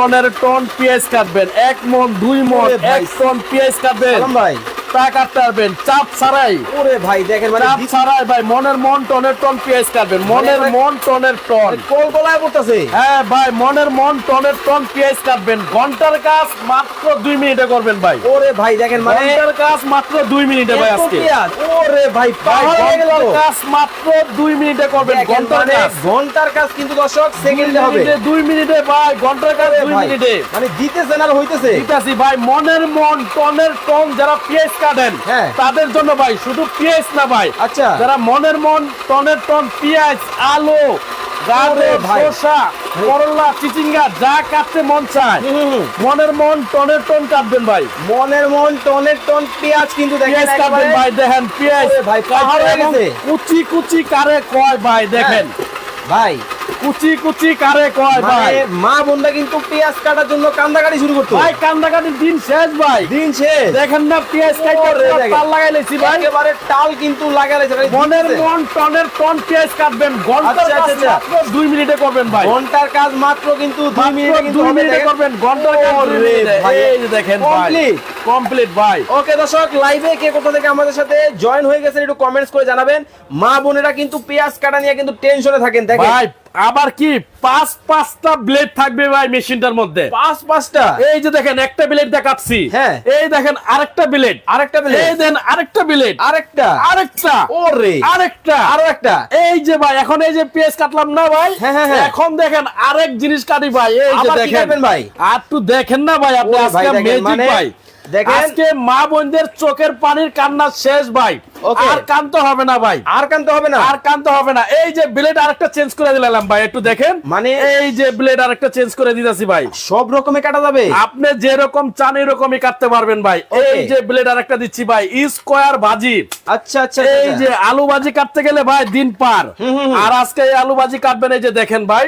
টনের টন পেঁয়াজ কাটবেন। এক মন দুই মন এক টন পেঁয়াজ কাটবেন। ভাই তা কাটতে চাপ ছাড়াই। ওরে ভাই দেখেন মানে চাপ ছাড়াই ভাই মনের মন টনের টন পেঁয়াজ কাটবেন। মনের মন টনের টন। কল পড়তেছে। হ্যাঁ ভাই মনের মন টনের টন পেঁয়াজ কাটবেন। ঘণ্টার কাজ মাত্র দুই মিনিটে করবেন ভাই। ওরে ভাই দেখেন মানে ঘণ্টার কাজ মাত্র দুই মিনিটে ভাই আজকে। ওরে ভাই ভাই পাহাড় গেল। ঘণ্টার কাজ মাত্র দুই মিনিটে করবেন ঘণ্টার কাজ। ঘণ্টার কাজ কিন্তু দর্শক সেকেন্ডে হবে। দুই মিনিটে ভাই ঘণ্টার কাজ দুই মিনিটে। মানে দিতেছেন আর হইতেছে। ভাই মনের মন টনের টন যারা পেঁয়াজ কাটেন হ্যাঁ। তাদের জন্য ভাই শুধু পেঁয়াজ না ভাই। আচ্ছা। যারা মনের মন টনের টন পেঁয়াজ আলু যা কাটতে মন চায়। মনের মন টনের টন কাটবেন ভাই। মনের মন টনের টন পেঁয়াজ কিন্তু কাটবেন ভাই দেখেন পেঁয়াজ ভাই, হয়ে কুচি কুচি কারে কয় ভাই দেখেন। ভাই কুচি কুচি কারে কয় ভাই? মানে মা বোনরা কিন্তু পেঁয়াজ কাটার জন্য কান্দাকাটি শুরু করতো। ভাই কান্দাকাটির দিন শেষ ভাই। দিন শেষ। দেখেন না পেঁয়াজ লাগাই লেছি ভাই। একেবারে টাল কিন্তু লাগাইছে ভাই মনের মন টনের টন পেঁয়াজ কাটবেন। ঘণ্টার আচ্ছা, কাজ আচ্ছা, মাত্র দুই মিনিটে করবেন ভাই। ঘণ্টার কাজ মাত্র কিন্তু দুই মিনিটে কিন্তু দুই মিনিটে করবেন। ঘণ্টার কাজ। ভাই। এই দেখেন ভাই। কমপ্লিট ভাই। ওকে দর্শক লাইভে কে কোথা থেকে আমাদের সাথে জয়েন হয়ে গেছেন একটু কমেন্টস করে জানাবেন। মা বোনেরা কিন্তু পেঁয়াজ কাটা নিয়ে কিন্তু টেনশনে থাকেন দেখেন। ভাই আবার কি? পাঁচ পাঁচটা ব্লেড থাকবে ভাই মেশিনটার মধ্যে। পাঁচ পাঁচটা? এই যে দেখেন একটা ব্লেড কাটছি হ্যাঁ। এই দেখেন আরেকটা ব্লেড আরেকটা blade? এই দেন আরেকটা ব্লেড আরেকটা? আরেকটা। ওরে। আরেকটা। আরও একটা? এই যে ভাই এখন এই যে পেঁয়াজ কাটলাম না ভাই? হ্যাঁ, হ্যাঁ, হ্যাঁ। এখন দেখেন আরেক জিনিস কাটি ভাই। এই যে দেখেন। ভাই? আর একটু দেখেন না ভাই আপনি ভাই, আজকে ম্যাজিক মানে ভাই। আজকে মা বোনদের চোখের পানির কান্না শেষ ভাই. আর কানতে হবে না ভাই। আর কানতে হবে না? আর কানতে হবে না। এই যে ব্লেড আরেকটা চেঞ্জ করে দিলাম ভাই একটু দেখেন। মানে? এই যে ব্লেড আরেকটা চেঞ্জ করে দিতেছি ভাই। সব রকমে কাটা যাবে? আপনি যেরকম চান এরকমই কাটতে পারবেন ভাই. এই যে ব্লেড আরেকটা দিচ্ছি ভাই স্কোয়ার ভাজি। আচ্ছা আচ্ছা এই যে আলু ভাজি কাটতে গেলে ভাই দিন পার। আর আজকে এই আলু ভাজি কাটবেন এই যে দেখেন ভাই।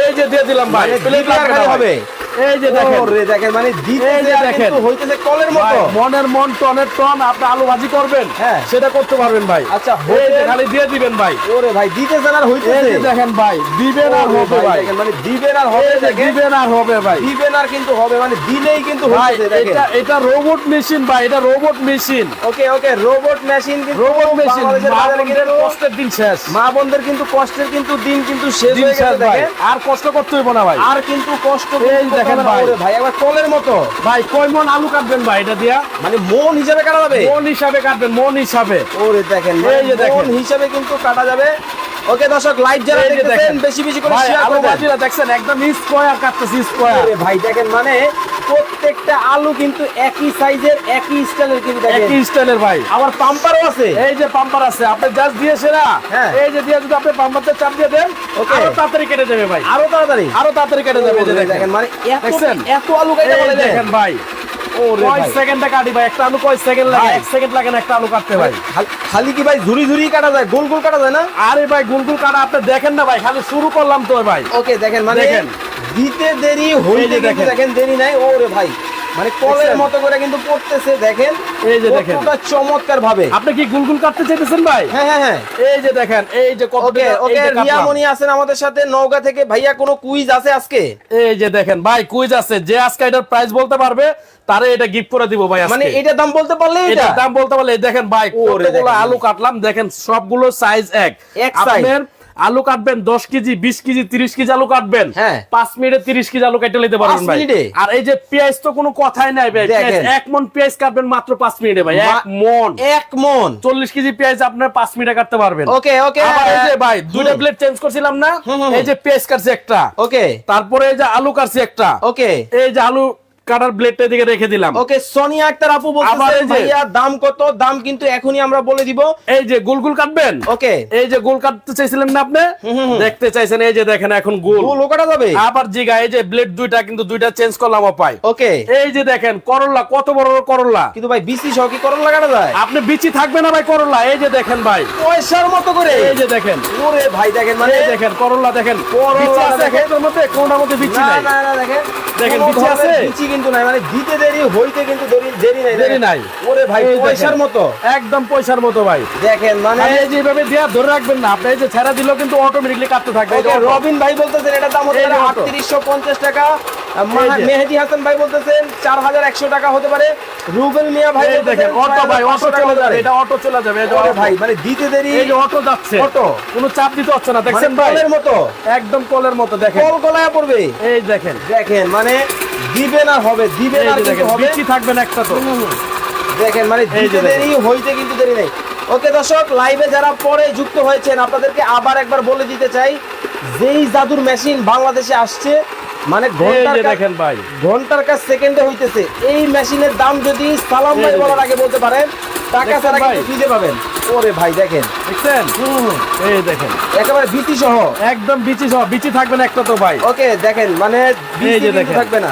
এই যে দিয়ে দিলাম ভাই। মানে প্লেট লাগবে খালি হবে। এই যে দেখেন। ওরে দেখেন মানে দিতে দেখেন। হইতেছে কলের মতো। মনের মন টনের টন আপনি আলু ভাজি করবেন হ্যাঁ। সেটা করতে পারবেন ভাই। আচ্ছা, এই যে খালি দিয়ে দিবেন ভাই। ওরে ভাই দিতেছেন আর হইতেছে। দেখেন ভাই দিবেন আর হবে ভাই দেখেন, মানে দিবেন আর হবে দেখেন। দিবেন আর হবে ভাই। দিবেন আর কিন্তু হবে মানে দিলেই কিন্তু হইতেছে দেখেন। এটা এটা রোবট মেশিন ভাই এটা robot machine okay okay robot machine কিন্তু রোবট মেশিন বাংলাদেশের বাজারে কষ্টের দিন শেষ। মা বোনদের কিন্তু কষ্টের কিন্তু দিন কিন্তু শেষ হয়ে গেছে দেখেন। আর কষ্ট করতে হইব না ভাই আর কিন্তু কষ্ট এই দেখেন। ভাই। ভাই একবার কলের মতো ভাই কয় মন আলু কাটবেন ভাই এটা দিয়া মানে মন হিসাবে কাটা যাবে মন হিসাবে কাটবেন মন হিসাবে ওরে দেখেন এই যে দেখেন। মন হিসাবে কিন্তু কাটা যাবে ওকে দর্শক লাইভ যারা দেখতেছেন। বেশি বেশি করে শেয়ার আলু করে দেন ভাজিরা দেখছেন একদম স্কোয়ার কাটতেছি স্কোয়ার ভাই দেখেন মানে প্রত্যেকটা আলু কিন্তু একই সাইজের একই স্টাইলের কিন্তু একই স্টাইলের ভাই। আবার পাম্পারও আছে। এই যে পাম্পার আছে আপনি জাস্ট দিয়েছে না। এই যে দিয়ে যদি আপনি পাম্পারটা চাপ দিয়ে দেন ওকে আরও তাড়াতাড়ি কেটে যাবে ভাই। আরও তাড়াতাড়ি? আরও তাড়াতাড়ি কেটে যাবে দেখেন মানে এত আলু কেটে বলে দেখেন ভাই। কয় সেকেন্ডে কাটি ভাই? একটা আলু কয় সেকেন্ড লাগে? এক সেকেন্ড লাগে না একটা আলু কাটতে ভাই? খালি কি ভাই ঝুরি ঝুরি কাটা যায়? গোল গোল কাটা যায় না? আরে ভাই গুলগুল কাটা আপনি দেখেন না ভাই খালি শুরু করলাম তো ভাই। ওকে দেখেন মানে দেখেন। দিতে দেরি দেখেন। দেখেন দেরি নাই। ওরে ভাই। মানে কলের মতো করে কিন্তু পড়তেছে দেখেন। এই যে দেখেন। কতটা চমৎকার ভাবে আপনি কি গুলগুল কাটতে চাইতেছেন ভাই? হ্যাঁ হ্যাঁ হ্যাঁ। এই যে দেখেন এই যে কত ওকে ওকে রিয়ামণি আছেন আমাদের সাথে নওগাঁ থেকে। ভাইয়া কোনো কুইজ আছে আজকে? এই যে দেখেন ভাই কুইজ আছে। যে আজকে এটার প্রাইস বলতে পারবে তারে এটা গিফট করে দিব ভাই মানে দাম বলতে পারলে এটা? দাম বলতে পারলে দেখেন ভাই কতগুলো আলু কাটলাম দেখেন সবগুলো সাইজ এক। আলু কাটবেন দশ কেজি বিশ কেজি তিরিশ কেজি আলু কাটবেন। হ্যাঁ। পাঁচ মিনিটে তিরিশ কেজি আলু কেটে নিতে পারবেন ভাই। আর এই যে পেঁয়াজ তো কোনো কথাই নাই ভাই। এক মন পেঁয়াজ কাটবেন মাত্র পাঁচ মিনিটে ভাই। এক মন। এক মন। চল্লিশ কেজি পেঁয়াজ আপনার পাঁচ মিনিটে কাটতে পারবেন। ওকে ওকে। আবার এই যে ভাই দুইটা প্লেট চেঞ্জ করছিলাম না? এই যে পেঁয়াজ কাটছে একটা। ওকে। তারপরে এই যে আলু কাটছে একটা। ওকে। এই যে আলু কাটার ব্লেডটা দিকে রেখে দিলাম। ওকে সোনিয়া আক্তার আপু বলতেছে ভাইয়া দাম কত? দাম কিন্তু এখনই আমরা বলে দিব। এই যে গোল গোল কাটবেন? ওকে। এই যে গোল কাটতে চাইছিলেন না আপনি। দেখতে চাইছেন এই যে দেখেন এখন গোল। ফুল ওকাটা যাবে? আবার জিগা এই যে ব্লেড দুইটা কিন্তু দুইটা চেঞ্জ করলাম পাই ওকে। এই যে দেখেন করল্লা কত বড় বড় করল্লা কিন্তু ভাই বিসি সহ কি করণ লাগানো যায়? আপনি বিচি থাকবে না ভাই করল্লা এই যে দেখেন ভাই। পয়সার মতো করে। এই যে দেখেন। ওরে ভাই দেখেন মানে দেখেন করল্লা দেখেন। করল্লা বিচি দেখেন। এটার মধ্যে কোনটার মধ্যে বিচি নাই? না না দেখেন। দেখেন, বিচি আছে? বিচি কিন্তু নাই মানে দিতে দেরি হইতে কিন্তু দেরি দেরি নাই দেরি নাই। ওরে ভাই পয়সার মতো একদম পয়সার মতো ভাই দেখেন মানে এই যে এইভাবে দিয়া ধরে রাখবেন না আপনি এই যে ছেড়া দিলেও কিন্তু অটোমেটিকলি কাটতে থাকবে। রবিন ভাই বলতেছেন এটার দাম হচ্ছে এই যে auto। আটত্রিশশো পঞ্চাশ টাকা মাহা- যে। মেহেদি হাসান ভাই বলতেছেন চার হাজার একশো টাকা হতে পারে। রুবেল মিয়া ভাই দেখেন অটো ভাই অটো চলে যাবে। এটা অটো চলে যাবে। ভাই মানে দিতে দেরি। এই যে অটো যাচ্ছে। অটো। কোনো চাপ দিতে হচ্ছে না মানে দেখছেন ভাই? কলের মতো। একদম কলের মতো দেখেন। কল গলায় পড়বে। এই দেখেন। দেখেন মানে দিবেন আর হবে দিবেন এই আর কিন্তু হবে। বিচি থাকবে না একটা তো। দেখেন মানে দিতে দেরি হইতে কিন্তু দেরি নেই। ওকে দর্শক লাইভে যারা পরে যুক্ত হয়েছেন আপনাদেরকে আবার একবার বলে দিতে চাই যেই জাদুর মেশিন বাংলাদেশে আসছে মানে ঘণ্টার দেখেন ভাই। ঘণ্টার কাজ সেকেন্ডে হইতেছে এই মেশিনের দাম যদি সালাম ভাই বলার আগে বলতে পারেন টাকা ছাড়া? কিন্তু ফ্রিতে পাবেন। ওরে ভাই দেখেন। দেখছেন? এই দেখেন। একেবারে ভীতি সহ। একদম বিচি সহ। বিচি থাকবে না একটা তো ভাই। ওকে দেখেন মানে এই যে বিচি দেখেন। থাকবে না।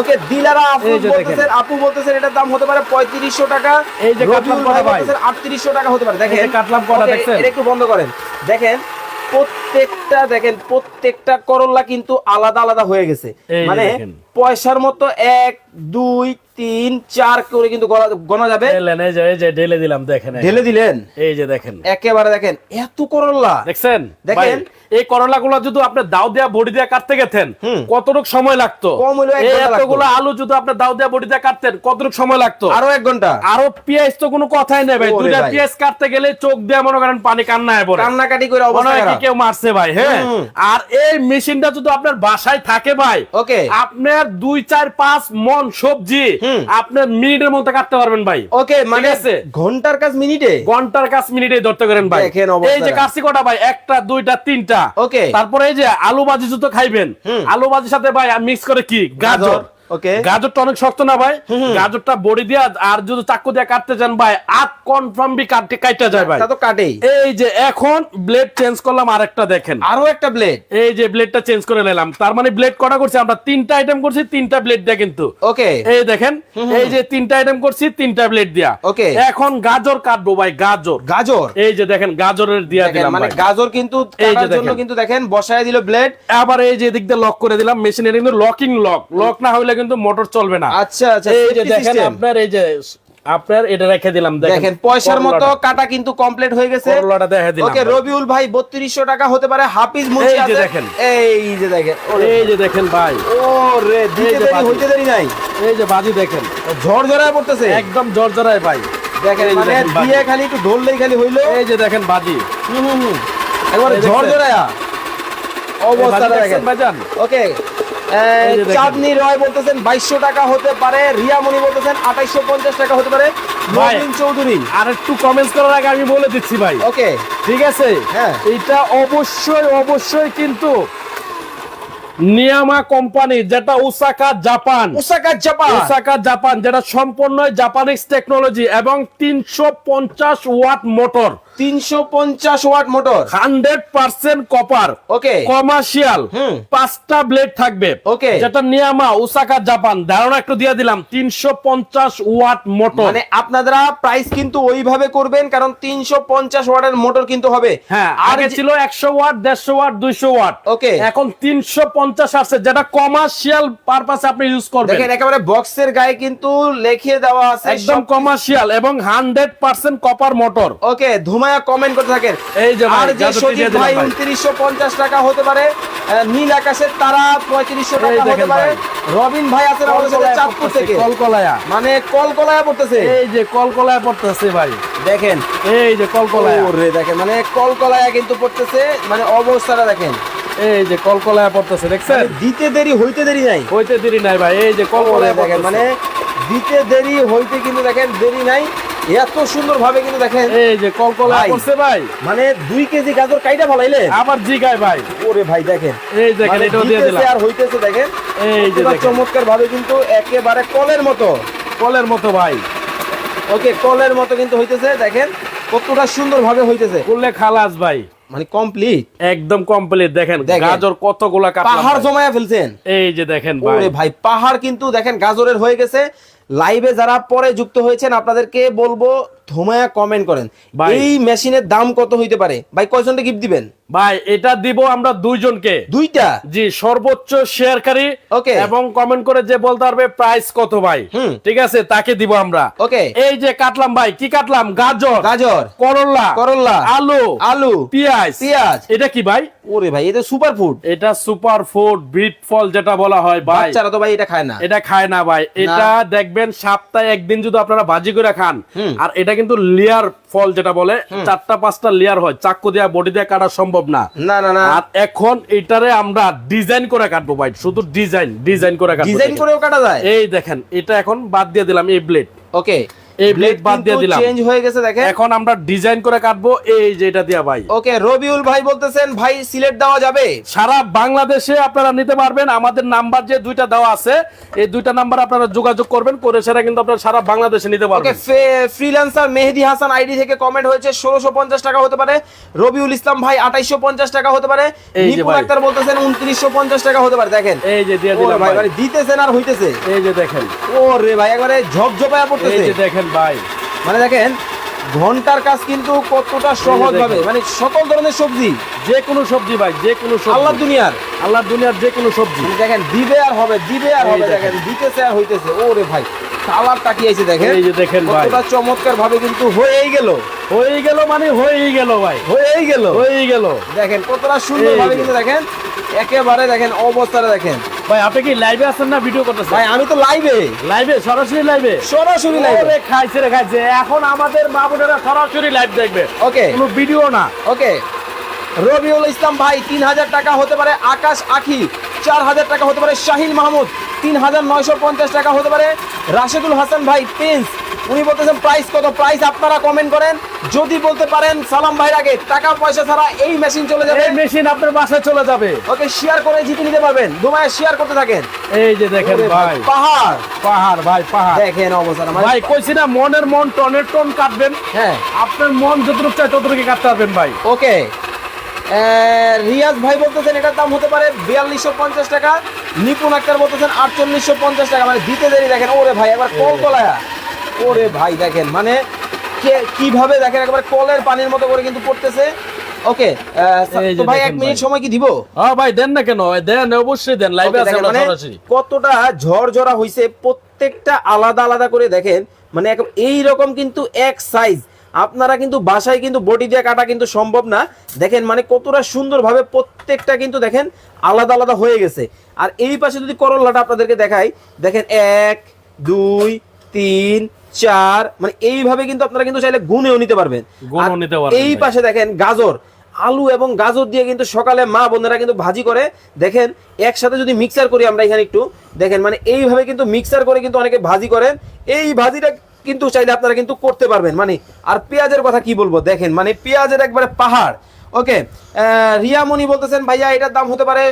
ওকে ডিলাররা আপু দেখেন। বলতেছেন আপু বলতেছেন এটার দাম হতে পারে পঁয়ত্রিশশো টাকা। এই যে কাটলাম করা ভাই ভাই। বলতেছেন আটত্রিশশো টাকা হতে পারে। দেখেন। কাটলাম করা দেখছেন? এটা একটু বন্ধ করেন। দেখেন প্রত্যেকটা দেখেন প্রত্যেকটা করল্লা কিন্তু আলাদা আলাদা হয়ে গেছে মানে। পয়সার মতো এক দুই তিন চার করে কিন্তু গোনা যাবে। এই যে ঢেলে দিলাম দেখেন ঢেলে দিলেন? এই যে দেখেন। একেবারে দেখেন এত করল্লা দেখছেন? দেখেন। এই করলা গুলো যদি আপনি দাও দেয়া বডি দিয়া কাটতে গেছেন। কতটুক সময় লাগতো। এতগুলো আলু যদি আপনি দাও দেয়া বডি দিয়া কাটতেন কতটুক সময় লাগতো? আরও এক ঘণ্টা। আরও পেঁয়াজ তো কোনো কথাই নেই ভাই। দুইটা পেঁয়াজ কাটতে গেলে চোখ দিয়ে মনে করেন পানি কান্নায় পড়ে। কান্নাকাটি করে অবস্থা কেউ মারছে ভাই হ্যাঁ? আর এই মেশিনটা যদি আপনার বাসায় থাকে ভাই ওকে। আপনার দুই চার পাঁচ মন সবজি। আপনার মিনিটের মধ্যে কাটতে পারবেন ভাই। ওকে মানে আছে? ঘণ্টার কাজ মিনিটে? ঘণ্টার কাজ মিনিটে ধরতে করেন ভাই। এই যে কাশি কটা ভাই? একটা দুইটা তিনটা। ওকে। তারপরে এই যে আলু ভাজি জুতো খাইবেন। আলু ভাজির সাথে ভাই মিক্স করে কি? গাজর, ওকে। গাজরটা অনেক শক্ত না ভাই? গাজরটা বড়ি দিয়া আর যদি চাকু দিয়ে কাটতে চান ভাই কনফার্ম বি কাটতে কাটতে যায় ভাই। তা তো কাটেই। এই যে এখন ব্লেড চেঞ্জ করলাম আরেকটা দেখেন। আরও একটা ব্লেড এই যে ব্লেডটা চেঞ্জ করে নিলাম। তার মানে ব্লেড কটা করছি আমরা? তিনটা আইটেম করছি তিনটা ব্লেড দিয়া কিন্তু। ওকে এই দেখেন এই যে তিনটা আইটেম করছি তিনটা ব্লেড দিয়া। ওকে। এখন গাজর কাটবো ভাই গাজর। গাজর? এই যে দেখেন গাজরের দিয়া দিলাম মানে গাজর কিন্তু এই যে দেখেন। কিন্তু দেখেন বসায় দিল ব্লেড আবার এই যে এদিক দিয়ে লক করে দিলাম মেশিনের কিন্তু লকিং লক লক না হইলে কিন্তু মোটর চলবে না। আচ্ছা আচ্ছা এই যে দেখেন আপনার এই যে আপনার এটা রেখে দিলাম দেখেন। পয়সার মতো কাটা কিন্তু কমপ্লিট হয়ে গেছে। করলাটা দেখে দিলাম। ওকে রবিউল ভাই বত্রিশশো টাকা হতে পারে হাফিজ মুন্সি যে আছে দেখেন। এই যে দেখেন এই যে দেখেন ভাই। ও রে দিতে দেরি হইতে দেরি নাই। এই যে বাজি দেখেন। ঝড় ঝরায় পড়তেছে। একদম জর্জরায় ভাই। দেখেন মানে দিয়ে খালি একটু ধরলেই খালি হইল। এই যে দেখেন বাজি। হুম হুম। একবারে এই ঝড় দেখছেন? ঝরায়া দেখেন। ভাইজান? ওকে। চাঁদনি রয় বলতেছেন বাইশশো টাকা হতে পারে। রিয়ামণি বলতেছেন আঠাইশশো পঞ্চাশ টাকা হতে পারে। নবীন চৌধুরী। আর একটু কমেন্টস করার আগে আমি বলে দিচ্ছি ভাই। ওকে। ঠিক আছে? হ্যাঁ। এটা অবশ্যই অবশ্যই কিন্তু নিয়ামা কোম্পানি যেটা Osaka Japan. Osaka Japan. Osaka Japan যেটা সম্পূর্ণ জাপানিজ টেকনোলজি এবং তিনশো পঞ্চাশ ওয়াট মোটর তিনশো পঞ্চাশ watt motor. Hundred percent copper. Okay. Commercial. পাঁচটা ব্লেড থাকবে। Okay. যেটা নিয়ামা ওসাকা জাপান। ধারণা একটু দিয়ে দিলাম তিনশো পঞ্চাশ ওয়াট মোটর। মানে আপনারা প্রাইস কিন্তু ওইভাবে করবেন কারণ তিনশো পঞ্চাশ ওয়াটের মোটর কিন্তু হবে। হ্যাঁ আগে ছিল একশো ওয়াট দেড়শো ওয়াট দুইশো ওয়াট। Okay. এখন তিনশো পঞ্চাশ আসছে যেটা কমার্শিয়াল পারপাসে আপনি ইউজ করবেন। দেখেন একেবারে বক্সের গায়ে কিন্তু লিখে দেওয়া আছে একদম কমার্শিয়াল এবং hundred percent copper motor. Okay ধুমায়া comment করতে থাকেন। এই যে আর যে সজীব ভাই। উনত্রিশশো পঞ্চাশ টাকা হতে পারে নীল আকাশের তারা পঁয়ত্রিশশো টাকা হতে পারে। রবিন ভাই আছেন আমাদের সাথে চাঁদপুর থেকে। কলকলায়া। মানে কলকলায় পড়তেছে। এই যে কলকলায়া পড়তেছে ভাই। দেখেন। এই যে কলকলায়া। ওরে দেখেন মানে কলকলায় কিন্তু পড়তেছে মানে অবস্থাটা দেখেন। এই যে কলকলায়া পড়তেছে দেখছেন? মানে দিতে দেরি হইতে দেরি নাই। হইতে দেরি নাই ভাই এই যে কলকলায়া দেখেন মানে দিতে দেরি হইতে কিন্তু দেখেন দেরি নাই। এত সুন্দর ভাবে কিন্তু দেখেন। এই যে কলকলায়া ভাই। পড়ছে ভাই। মানে কেজি গাজর কাইটা ফলাইলে? আবার জিগায় ভাই। ওরে ভাই দেখেন। এই দেখেন মানে এটাও দিয়ে দিলাম। আর হইতেছে দেখেন। এই যে দেখেন। চমৎকার ভাবে কিন্তু একেবারে কলের মতো। কলের মতো ভাই। ওকে কলের মতো কিন্তু হইতেছে দেখেন। কতটা সুন্দর ভাবে হইতেছে। করলে খালাস ভাই। মানে কমপ্লিট। একদম কমপ্লিট দেখেন। গাজর কতগুলা পাহাড়। জমায়া ফেলছেন। এই যে দেখেন ভাই পাহাড় কিন্তু দেখেন গাজরের হয়ে গেছে। লাইভে যারা পরে যুক্ত হয়েছেন আপনাদেরকে বলব ধুমায়া কমেন্ট করেন। ভাই। এই মেশিনের দাম কত হইতে পারে? ভাই কয়জনকে গিফট দিবেন? ভাই এটা দিব আমরা দুইজনকে। দুইটা? জি সর্বোচ্চ শেয়ারকারী Okay. এবং কমেন্ট করে যে বলতে পারবে প্রাইস কত ভাই। ঠিক আছে? তাকে দিব আমরা। ওকে এই যে কাটলাম ভাই কি কাটলাম? গাজর। গাজর। করলা। করল্লা আলু। আলু। পেঁয়াজ। পেঁয়াজ। এটা কি ভাই? ওরে ভাই এটা সুপার ফুড এটা সুপার ফুড বিট ফল যেটা বলা হয় ভাই। বাচ্চারা তো ভাই এটা খায় না। এটা খায় না ভাই। এটা দেখবেন সপ্তাহে একদিন যদি আপনারা ভাজি করে খান। আর এটা কিন্তু লেয়ার ফল যেটা বলে চারটা পাঁচটা লেয়ার হয়। চাকু দিয়া বডি দিয়ে কাটা সম্ভব না। না না না। আর এখন এটারে আমরা ডিজাইন করে কাটবো ভাই শুধু ডিজাইন ডিজাইন করে কাটবো। ডিজাইন করেও কাটা যায়? এই দেখেন এটা এখন বাদ দিয়ে দিলাম এই ব্লেড ওকে এই ব্লেড বাদ দিয়ে দিলাম। চেঞ্জ হয়ে গেছে দেখেন। এখন আমরা ডিজাইন করে কাটবো এই যে এটা দিয়া ভাই। ওকে রবিউল ভাই বলতেছেন ভাই সিলেট দেওয়া যাবে? সারা বাংলাদেশে আপনারা নিতে পারবেন আমাদের নাম্বার যে দুইটা দেওয়া আছে এই দুইটা নাম্বার আপনারা যোগাযোগ করবেন করে সেটা কিন্তু আপনারা সারা বাংলাদেশে নিতে okay freelancer Mehedi Hasan ID থেকে কমেন্ট হয়েছে ষোলোশো পঞ্চাশ টাকা হতে পারে। রবিউল ইসলাম ভাই আঠাইশো পঞ্চাশ টাকা হতে পারে। নিপুণ। আক্তার বলতেছেন উনত্রিশশো পঞ্চাশ টাকা হতে পারে। দেখেন। এই যে দিয়ে দিলাম ভাই মানে দিতেছেন আর হইতেছে। এই যে দেখেন। ও রে ভাই একবারে ঝপঝপায়া এই যে দেখেন ভাই। মানে দেখেন ঘণ্টার কাজ কিন্তু কতটা সহজ হবে মানে সকল ধরনের সবজি। যে কোনো সবজি ভাই যে কোনো আল্লাহ দুনিয়ার। আল্লাহ দুনিয়ার যে কোনো সবজি। মানে দেখেন দিবে আর হবে দিবে আর হবে দেখেন। দেখেন দিতেছে আর হইতেছে। ওরে ভাই। কালার তাকিয়েছে দেখেন। এই যে দেখেন ভাই। কতটা চমৎকার ভাবে কিন্তু হয়েই গেল। হয়ে গেল মানে হয়েই গেল ভাই। হয়েই গেল। হয়েই গেল। দেখেন কতটা সুন্দর ভাবে কিন্তু দেখেন একেবারে দেখেন অবস্থাটা দেখেন। ভাই আপনি কি লাইভে আছেন না ভিডিও করতেছেন? ভাই আমি তো লাইভে লাইভে সরাসরি লাইভে সরাসরি লাইভে খাইছে রে খাইছে? এখন আমাদের মা বোনেরা সরাসরি লাইভ দেখবে। ওকে কোনো ভিডিও না। ওকে রবিউল ইসলাম ভাই তিন হাজার টাকা হতে পারে আকাশ আখি চার হাজার টাকা হতে পারে শাহিন মাহমুদ। তিন হাজার নয়শো পঞ্চাশ টাকা হতে পারে। রাশেদুল হাসান ভাই পেন্স উনি বলতেছেন প্রাইস কত? প্রাইস আপনারা কমেন্ট করেন। যদি বলতে পারেন সালাম ভাইয়ের আগে টাকা পয়সা ছাড়া এই মেশিন চলে যাবে। এই মেশিন আপনার বাসায় চলে যাবে। ওকে শেয়ার করে জিতে নিতে পারবেন। দুমায় শেয়ার করতে থাকেন। এই যে দেখেন ভাই। পাহাড়। পাহাড় ভাই পাহাড়। দেখেন অবস্থা। ভাই কইছি না মনের মন টনের টন কাটবেন। হ্যাঁ। আপনার মন যতটুকু চাই ততটুকু কাটতে পারবেন ভাই। ওকে। রিয়াজ ভাই বলতেছেন এটার দাম হতে পারে বিয়াল্লিশশো পঞ্চাশ টাকা। নিপুণ আক্তার বলতেছেন আটচল্লিশশো পঞ্চাশ টাকা। মানে দিতে দেরি দেখেন ওরে ভাই একবার কল কলায়া ওরে ভাই দেখেন মানে কে- কীভাবে দেখেন একবার কলের পানির মতো করে কিন্তু পড়তেছে। ওকে তো ভাই এক মিনিট সময় কি দিব? হ্যাঁ ভাই দেন না কেন? দেন অবশ্যই দেন লাইভে আছে মানে কতটা ঝরঝরা হইছে প্রত্যেকটা আলাদা আলাদা করে দেখেন। মানে এই রকম কিন্তু এক সাইজ আপনারা কিন্তু বাসায় কিন্তু বডি দিয়ে কাটা কিন্তু সম্ভব না। দেখেন মানে কতটা সুন্দরভাবে প্রত্যেকটা কিন্তু দেখেন আলাদা আলাদা হয়ে গেছে। আর এই পাশে যদি করল্লাটা আপনাদেরকে দেখাই দেখেন এক দুই তিন চার মানে এইভাবে কিন্তু আপনারা কিন্তু চাইলে গুনেও নিতে পারবেন। এই পাশে দেখেন গাজর আলু এবং গাজর দিয়ে কিন্তু সকালে মা বোনেরা কিন্তু ভাজি করে। দেখেন একসাথে যদি মিক্সার করি আমরা এখানে একটু। দেখেন মানে এইভাবে কিন্তু মিক্সার করে কিন্তু অনেকে ভাজি করেন। এই ভাজিটা কিন্তু চাইলে আপনারা কিন্তু করতে পারবেন। মানে আর পেঁয়াজের কথা কি বলব? দেখেন মানে পেঁয়াজের একবারে পাহাড়। ওকে? রিয়ামণি বলতেছেন ভাইয়া এটার দাম হতে পারে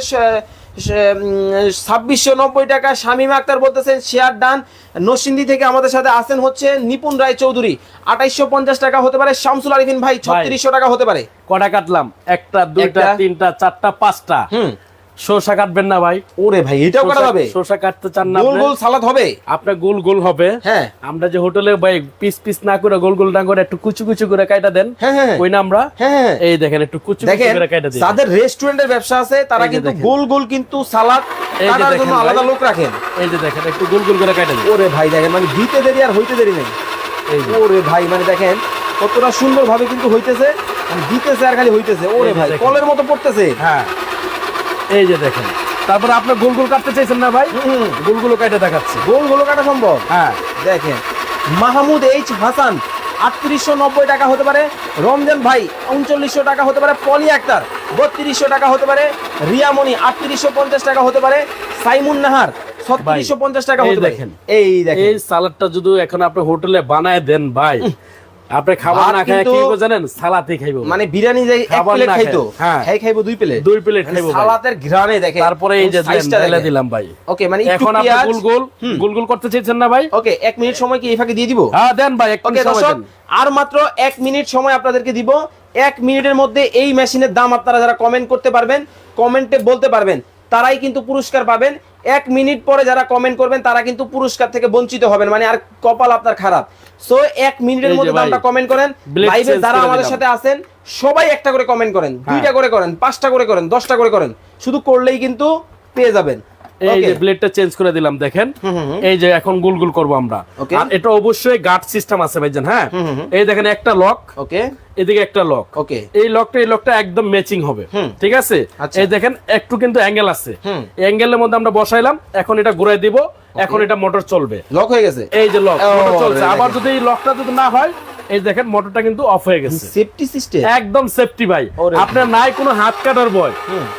ছাব্বিশশো নব্বই টাকা। শামীম আক্তার বলতেছেন শেয়ার ডান। নরসিংদী থেকে আমাদের সাথে আসেন হচ্ছে নিপুন রায় চৌধুরী আঠাইশশো পঞ্চাশ টাকা হতে পারে। শামসুল আরিফিন ভাই ছত্রিশশো টাকা হতে পারে। কটা কাটলাম? একটা দুইটা তিনটা চারটা পাঁচটা। হুম। শসা কাটবেন না ভাই। ওরে ভাই এটাও কাটা যাবে শসা কাটতে চান না গোল গোল সালাদ হবে? আপনার গোল গোল হবে। হ্যাঁ। আমরা যে হোটেলে ভাই পিস পিস না করে গোল গোল না করে একটু কুচু কুচু করে কাটা দেন হ্যাঁ হ্যাঁ ওই না আমরা? হ্যাঁ হ্যাঁ এই দেখেন একটু কুচু কুচু করে কাটা দিই যাদের রেস্টুরেন্টের ব্যবসা আছে তারা কিন্তু গোল গোল কিন্তু সালাদ কাটার জন্য আলাদা লোক রাখেন। এই যে দেখেন একটু গোল গোল করে কাটা দিই ওরে ভাই দেখেন মানে দিতে দেরি আর হইতে দেরি নেই। ওরে ভাই মানে দেখেন কতটা সুন্দর ভাবে কিন্তু হইতেছে মানে দিতেছে আর খালি হইতেছে। ওরে ভাই কলের মতো পড়তেছে। হ্যাঁ। এই যে দেখেন। তারপরে আপনি গোল গোল কাটতে চাইছেন না ভাই? গোলগুলো কাটে দেখাচ্ছি। গোল গোল কাটা সম্ভব? হ্যাঁ। দেখেন মাহমুদ এইচ হাসান আটত্রিশশো নব্বই টাকা হতে পারে। রমজান ভাই উনচল্লিশশো টাকা হতে পারে। পলি আক্তার বত্রিশশো টাকা হতে পারে। রিয়ামণি আটত্রিশশো পঞ্চাশ টাকা হতে পারে। সাইমুন নাহার ছত্রিশশো পঞ্চাশ টাকা হতে পারে। দেখেন। এই দেখেন। এই সালাদটা যদি এখন আপনি হোটেলে বানায় দেন ভাই আপনি খাবার না খায় কি করব জানেন? সালাতে খাইবো। মানে বিরিয়ানি যে এক প্লেট খাইতো হ্যাঁ। খাইবো দুই প্লেট। দুই প্লেট মানে খাইবো সালাতের ঘ্রাণে দেখে তারপরে এই যে ঢেলে দিলাম ভাই। ওকে মানে এখন আপনি গোল গোল গোল গোল করতে চাইছেন না ভাই? ওকে এক মিনিট সময় কি এই ফাঁকে দিয়ে দিব? হ্যাঁ দেন ভাই একটু ওকে সময় দেন। আর মাত্র এক মিনিট সময় আপনাদেরকে দিব। এক মিনিটের মধ্যে এই মেশিনের দাম আপনারা যারা কমেন্ট করতে পারবেন কমেন্টে বলতে পারবেন তারাই কিন্তু পুরস্কার পাবেন। এক মিনিট পরে যারা কমেন্ট করবেন তারা কিন্তু পুরস্কার থেকে বঞ্চিত হবেন। মানে আর কপাল আপনার খারাপ। সো এক মিনিটের মধ্যে আপনারা দামটা কমেন্ট করেন। লাইভে যারা আমাদের সাথে আছেন সবাই একটা করে কমেন্ট করেন হ্যাঁ। দুইটা করে করেন পাঁচটা করে করেন দশটা করে করেন। শুধু করলেই কিন্তু পেয়ে যাবেন। এই যে ব্লেডটা চেঞ্জ করে দিলাম দেখেন। এই যে এখন গুল গুল করব আমরা। আর এটা অবশ্যই গার্ড সিস্টেম আছে ভাইজান হ্যাঁ। এই দেখেন একটা লক ওকে এদিকে একটা লক ওকে এই লকটা এই লকটা একদম ম্যাচিং হবে। ঠিক আছে? আচ্ছা। এই দেখেন একটু কিন্তু অ্যাঙ্গেল আছে। অ্যাঙ্গেলের মধ্যে আমরা বসাইলাম এখন এটা ঘুরাই দিব এখন এটা মোটর চলবে। লক হয়ে গেছে। এই যে লক মোটর চলছে। আবার যদি এই লকটা যদি না হয় এই দেখেন মোটরটা কিন্তু অফ হয়ে গেছে। সেফটি সিস্টেম একদম সেফটি ভাই। আপনার নাই কোনো হাত কাটার ভয়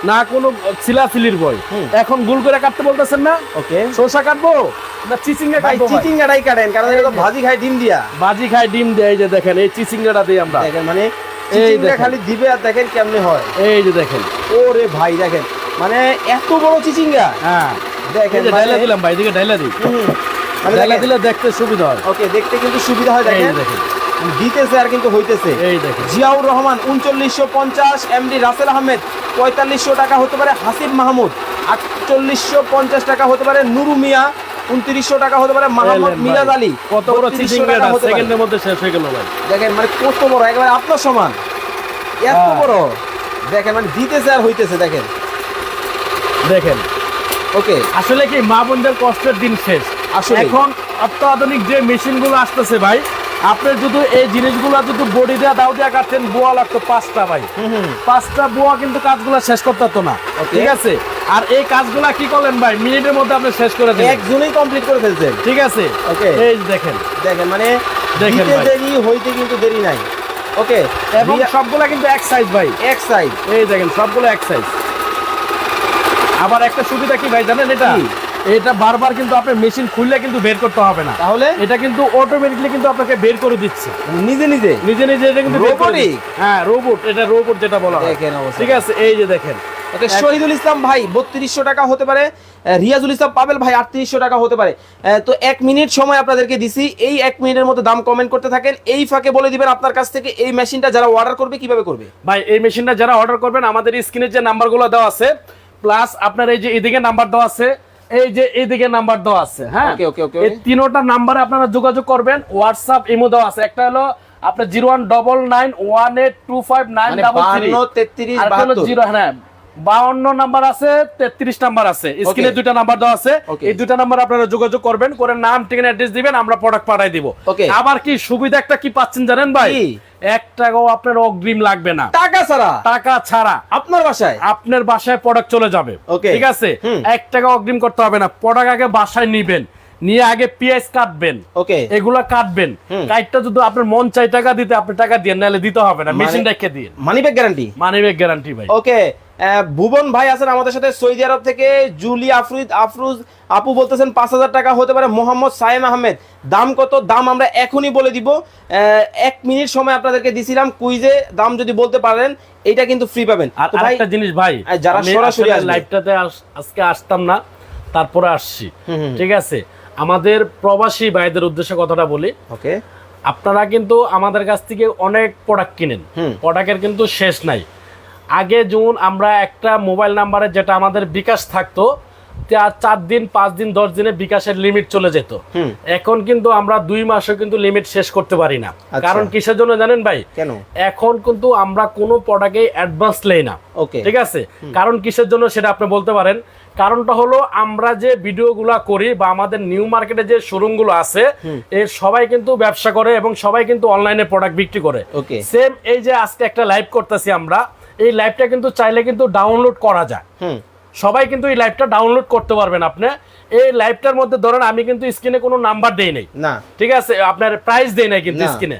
না কোনো ছিলাফিলির ভয়। এখন গুল করে কাটতে বলতেছেন না? ওকে। শসা কাটবো? না চিচিঙ্গা কাটবো? চিচিঙ্গাটাই কাটেন কারণ এটা তো ভাজি খায় ডিম দিয়া। বাজি খাই ডিম দেয় এই যে দেখেন এই চিচিঙ্গাটা দিই আমরা। দেখেন মানে চিচিঙ্গা খালি দিবে আর দেখেন কেমনে হয়। এই যে দেখেন। ওরে ভাই দেখেন মানে এত বড় চিচিঙ্গা। হ্যাঁ। দেখেন ডাইলা দিলাম ভাই এদিকে ডাইলা দিই। মানে ডাইলা দিলে দেখতে সুবিধা হয়। ওকে দেখতে কিন্তু সুবিধা হয় দেখেন। দেখেন। দিতেছে আর কিন্তু হইতেছে। জিয়াউর রহমান উনচল্লিশশো পঞ্চাশ এমডি রাসেল আহমেদ পঁয়তাল্লিশশো টাকা হতে পারে হাসিব মাহমুদ আটচল্লিশশো পঞ্চাশ টাকা হতে পারে নুরু মিয়া উনত্রিশশো টাকা হতে পারে মাহমুদ মিরাজ আলী কত বড় 3200 চিচিঙ্গাটা টাকা হতে পারে। সেকেন্ডের মধ্যে শেষ হয়ে গেল দেখেন মানে কত বড় একেবারে আপনার সমান। এত হ্যাঁ। বড়। দেখেন মানে দিতেছে আর হইতেছে দেখেন। দেখেন। ওকে। আসলে কি মা বোনদের কষ্টের দিন শেষ। আসলে। এখন অত্যাধুনিক যে মেশিনগুলো আসতেছে ভাই আপনার যদি এই জিনিসগুলো যদি বডি দেওয়া দাও দেওয়া কাটতেন বোয়া লাগতো পাঁচটা ভাই। পাঁচটা বোয়া কিন্তু কাজগুলো শেষ করতে হতো না ঠিক আছে? আর এই কাজগুলা কি করলেন ভাই? মিনিটের মধ্যে আপনি শেষ করে দিলেন। একজনই কমপ্লিট করে ফেলছেন। ঠিক আছে? ওকে এই দেখেন। দেখেন মানে দেখেন। দেরি হইতে কিন্তু দেরি নাই। ওকে এবং সবগুলা কিন্তু এক সাইজ ভাই। এক সাইজ এই দেখেন সবগুলো এক সাইজ আবার একটা সুবিধা কি ভাই জানেন এটা? এটা বারবার কিন্তু আপনার মেশিন খুললে কিন্তু বের করতে হবে না। তাহলে? এটা কিন্তু অটোমেটিকলি কিন্তু আপনাকে বের করে দিচ্ছে। নিজে নিজে? নিজে নিজে এটা কিন্তু Robotic? হ্যাঁ রোবট এটা রোবট যেটা বলা হয়। দেখেন। ঠিক আছে এই যে দেখেন। ওকে শহীদুল ইসলাম ভাই বত্রিশশো টাকা হতে পারে। রিয়াজুল ইসলাম পাবেল ভাই আটত্রিশশো টাকা হতে পারে। তো এক মিনিট সময় আপনাদেরকে দিছি। এই এক মিনিটের মধ্যে দাম কমেন্ট করতে থাকেন। এই ফাঁকে বলে দিবেন আপনার কাছ থেকে এই মেশিনটা যারা অর্ডার করবে কীভাবে করবে? ভাই এই মেশিনটা যারা অর্ডার করবেন আমাদের স্ক্রিনে যে নাম্বারগুলো দেওয়া আছে প্লাস আপনার এই যে এদিকে নাম্বার দেওয়া আছে এই যে এইদিকে নাম্বার দেওয়া আছে হ্যাঁ. এই তিনোটা নাম্বারে আপনারা যোগাযোগ করবেন হোয়াটসঅ্যাপ ইমো দেওয়া আছে। একটা হলো আপনার zero one double nine one eight two five nine মানে ডাবল থ্রি। 52, 33, আর একটা হলো জিরো হ্যাঁ বাউন্ন নাম্বার আছে তেত্রিশ নাম্বার আছে। স্ক্রিনে দুইটা নাম্বার দেওয়া আছে। এই দুইটা নাম্বার আপনারা যোগাযোগ করবেন করে নাম ঠিকানা অ্যাড্রেস দিবেন আমরা প্রোডাক্ট পাঠাই দিব। আবার কি সুবিধা একটা কি পাচ্ছেন জানেন ভাই? এক টাকাও আপনার অগ্রিম লাগবে না। টাকা ছাড়া? টাকা ছাড়া। আপনার বাসায়? আপনার বাসায় প্রোডাক্ট চলে যাবে। ঠিক আছে? এক টাকা অগ্রিম করতে হবে না। প্রোডাক্ট আগে বাসায় নিবেন। নিয়ে আগে পিএস কাটবেন। ওকে এগুলা কাটবেন। কাইটটা যদি আপনার মন চাই টাকা দিতে আপনি টাকা দিয়ে নাহলে দিতে হবে না। মেশিন রেখে দিয়ে। Money bag guarantee money bag guarantee ভাই। ওকে ভুবন ভাই আছেন আমাদের সাথে সৌদি আরব থেকে জুলি আফরিদ আফরুজ আপু বলতেছেন পাঁচ হাজার টাকা হতে পারে মোহাম্মদ সাইম আহমেদ। দাম কত? দাম আমরা এখনই বলে দিব। এক মিনিট সময় আপনাদেরকে দিছিলাম কুইজে দাম যদি বলতে পারেন এটা কিন্তু ফ্রি পাবেন। আর আরেকটা জিনিস ভাই যারা সরাসরি লাইভটাতে আজকে আসতাম না তারপরে আসছি। ঠিক আছে? আমাদের প্রবাসী ভাইদের উদ্দেশ্যে কথাটা বলি। ওকে। আপনারা কিন্তু আমাদের কাছ থেকে অনেক প্রোডাক্ট কিনেন। প্রোডাক্টের কিন্তু শেষ নাই। আগে যেমন আমরা একটা মোবাইল নাম্বারে যেটা আমাদের বিকাশ থাকতো চার দিন পাঁচ দিন দশ দিনে বিকাশের লিমিট চলে যেত। এখন কিন্তু আমরা দুই মাসে কিন্তু লিমিট শেষ করতে পারি না। আচ্ছা। কারণ কিসের জন্য জানেন ভাই? কেন? এখন কিন্তু আমরা কোনো প্রোডাক্টে অ্যাডভান্স নেই না। ওকে। ঠিক আছে? কারণ কিসের জন্য সেটা আপনি বলতে পারেন? কারণটা হলো আমরা যে ভিডিওগুলো করি বা আমাদের নিউ মার্কেটে যে শোরুমগুলো আছে এর সবাই কিন্তু ব্যবসা করে এবং সবাই কিন্তু অনলাইনে প্রোডাক্ট বিক্রি করে। ওকে। সেম এই যে আজকে একটা লাইভ করতেছি আমরা এই লাইভটা কিন্তু চাইলে কিন্তু ডাউনলোড করা যায়। সবাই কিন্তু এই লাইভটা ডাউনলোড করতে পারবেন আপনি। এই লাইভটার মধ্যে ধরেন আমি কিন্তু স্ক্রিনে কোনো নাম্বার দেই নাই। না। ঠিক আছে? আপনার প্রাইস দেই নাই কিন্তু স্ক্রিনে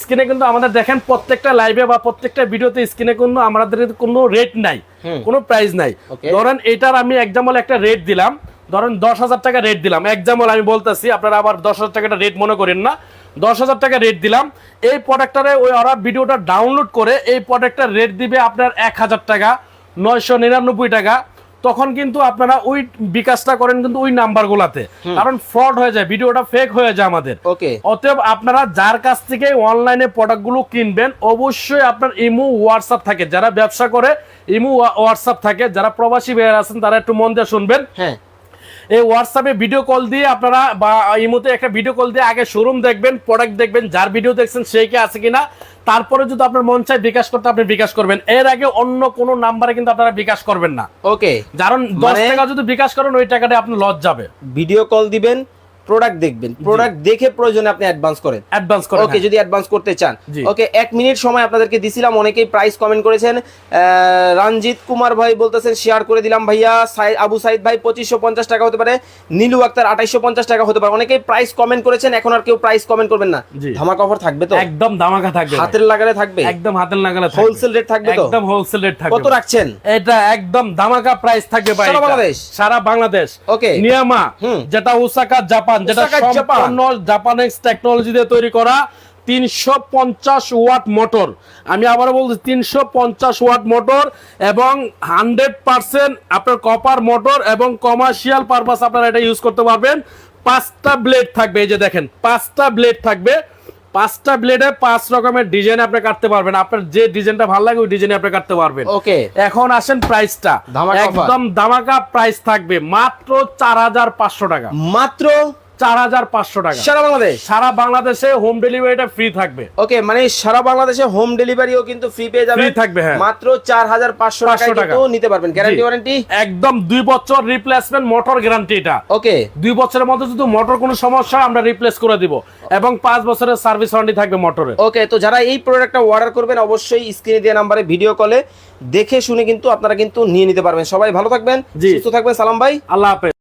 স্ক্রিনে কিন্তু আমাদের দেখেন প্রত্যেকটা লাইভে বা প্রত্যেকটা ভিডিওতে স্ক্রিনে কিন্তু আমাদের কোনো রেট নাই। কোনো প্রাইস নাই. ধরেন এটার আমি এক্সাম্পল একটা রেট দিলাম। ধরেন দশ হাজার টাকা রেট দিলাম। এক্সাম্পল আমি বলতেছি আপনারা আবার দশ হাজার টাকাটা রেট মনে করেন না। দশ হাজার টাকা রেট দিলাম। এই প্রোডাক্টটারে ওই ওরা ভিডিওটা ডাউনলোড করে এই প্রোডাক্টটার রেট দিবে আপনার এক হাজার টাকা নয়শো নিরানব্বই টাকা। তখন কিন্তু আপনারা ওই বিকাশটা করেন কিন্তু ওই নাম্বারগুলাতে কারণ ফ্রড হয়ে যায় ভিডিওটা ফেক হয়ে যায় আমাদের। ওকে। অতএব আপনারা যার কাছ থেকে অনলাইনে প্রোডাক্টগুলো কিনবেন অবশ্যই আপনার ইমো হোয়াটসঅ্যাপ থাকে। যারা ব্যবসা করে ইমো হোয়াটসঅ্যাপ থাকে। যারা প্রবাসী বের আছেন তারা একটু মন দিয়ে শুনবেন। হ্যাঁ। এই হোয়াটসঅ্যাপে ভিডিও কল দিয়ে আপনারা বা এই মুহূর্তে একটা ভিডিও কল দিয়ে আগে শোরুম দেখবেন প্রোডাক্ট দেখবেন যার ভিডিও দেখছেন সেই কে আছে কিনা। তারপরে যদি আপনার মন চায় বিকাশ করতে আপনি বিকাশ করবেন। এর আগে অন্য কোনো নাম্বারে কিন্তু আপনারা বিকাশ করবেন না। ওকে কারণ দশ মানে- টাকা যদি বিকাশ করেন ওই টাকাটা আপনি লস যাবে। ভিডিও কল দিবেন প্রোডাক্ট দেখবেন। প্রোডাক্ট দেখে প্রয়োজনে আপনি অ্যাডভান্স করেন। অ্যাডভান্স করে ওকে যদি অ্যাডভান্স করতে চান। ওকে এক মিনিট সময় আপনাদেরকে দিছিলাম অনেকেই প্রাইস কমেন্ট করেছেন। রঞ্জিত কুমার ভাই বলতেছেন শেয়ার করে দিলাম ভাইয়া। সাই- আবু সাইদ ভাই পঁচিশশো পঞ্চাশ টাকা হতে পারে। নীলু আক্তার আঠাইশো পঞ্চাশ টাকা হতে পারে। অনেকেই প্রাইস কমেন্ট করেছেন এখন আর কেউ প্রাইস কমেন্ট করবেন না। ধামাকা অফার থাকবে তো? একদম দামাকা থাকবে হাতের লাগালে থাকবে? একদম হাতের লাগালে থাকবে। হোলসেল রেট থাকবে তো? একদম হোলসেল রেট থাকবে কত রাখছেন? এটা একদম দামাকা প্রাইস থাকবে ভাই সারা বাংলাদেশ? সারা বাংলাদেশ। ওকে নিয়ামা। যেটা ওসাকা জাপান যেটা সম্পূর্ণ জাপানিজ টেকনোলজি দিয়ে তৈরি করা তিনশো পঞ্চাশ ওয়াট মোটর। আমি আবারও বলছি তিনশো পঞ্চাশ ওয়াট মোটর এবং হান্ড্রেড পার্সেন্ট আপনার কপার মোটর এবং কমার্শিয়াল পারপাস আপনারা এটা ইউজ করতে পারবেন। পাঁচটা ব্লেড থাকবে এই যে দেখেন পাঁচটা ব্লেড থাকবে। পাঁচটা ব্লেডে পাঁচ রকমের ডিজাইন আপনি কাটতে পারবেন। আপনার যে ডিজাইনটা ভালো লাগে ওই ডিজাইনে আপনি কাটতে পারবেন। ওকে। এখন আসেন প্রাইসটা একদম দামাকা প্রাইস থাকবে মাত্র চার হাজার পাঁচশো টাকা। মাত্র চার হাজার পাঁচশো টাকা। সারা বাংলাদেশ? সারা বাংলাদেশে হোম ডেলিভারিটা ফ্রি থাকবে। ওকে মানে সারা বাংলাদেশে হোম ডেলিভারিও কিন্তু ফ্রি পেয়ে থাকবে, হ্যাঁ। মাত্র চার হাজার পাঁচশো 500 টাকা। নিতে পারবেন। গ্যারান্টি ওয়ারেন্টি একদম দুই বছর রিপ্লেসমেন্ট মোটর গ্যারান্টি এটা। ওকে। দুই বছরের মধ্যে যদি মোটর কোনো সমস্যা আমরা রিপ্লেস করে দিব। এবং পাঁচ বছরের সার্ভিস ওয়ারেন্টি থাকবে মোটরে ওকে তো যারা এই প্রোডাক্টটা অর্ডার করবেন অবশ্যই স্ক্রিনে দেওয়া নাম্বারে ভিডিও কলে দেখে শুনে কিন্তু আপনারা কিন্তু নিয়ে নিতে পারবেন। সবাই ভালো থাকবেন। সুস্থ থাকবেন। সালাম ভাই। আল্লাহ হাফেজ।